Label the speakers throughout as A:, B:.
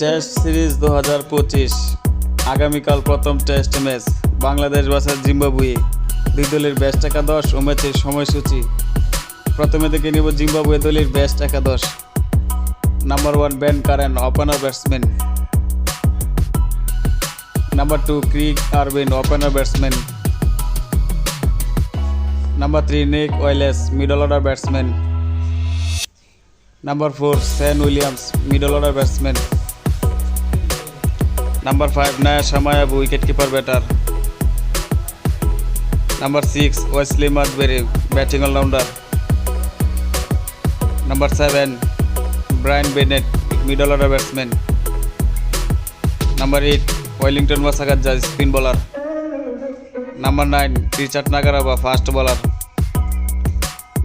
A: Test series দু হাজার পঁচিশ। আগামীকাল প্রথম test match Bangladesh versus Zimbabwe. দুই দলের বেস্ট একাদশ ও ম্যাচের সময়সূচি। প্রথমে থেকে নিব জিম্বাবুয়ে দলের বেস্ট একাদশ। Number one Ben Curran opener batsman number two Craig Ervine opener batsman number three Nick Welch middle order batsman number four Sean Williams middle order batsman number five নায়া শামায়াব wicket keeper batter number six Wessly Madhevere batting allrounder number seven Brian Bennett middle order batsman number eight Wellington Masakadza spin bowler number nine Richard Ngarava fast bowler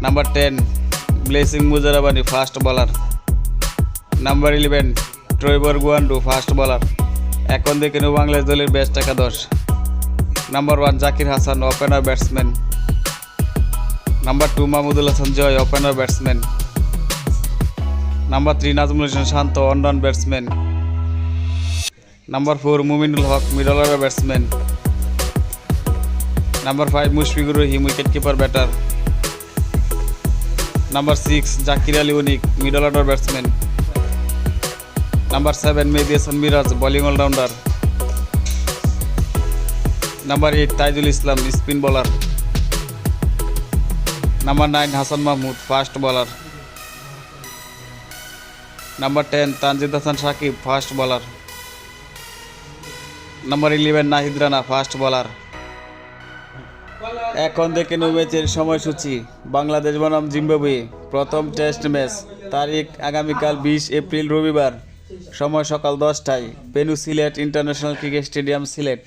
A: number ten Blessing Muzarabani, fast bowler. Number eleven Trevor Gwandu, fast bowler. এখন দেখে নেব বাংলাদেশ দলের best একাদশ। Number one, Zakir Hasan opener batsman number two, Mahmudul Hasan Joy opener batsman number three, Najmul Hossain Shanto on batsman number four, Mominul Haque middle batsman number five, Mushfiqur Rahim wicket keeper batter number six Zakir Ali Anik middle order batsman number seven Mehedi Hasan Miraz bowling allrounder number eight Taijul Islam spin bowler number nine Hasan Mahmud fast bowler number ten Tanzid Hasan Sakib fast bowler number eleven Nahid Rana fast bowler এখন থেকে ম্যাচের সময়সূচি। বাংলাদেশ বনাম Zimbabwe, প্রথম test match, তারিখ আগামীকাল বিশ April রবিবার, সময় সকাল দশটায়, পেনু Sylhet international cricket stadium Sylhet.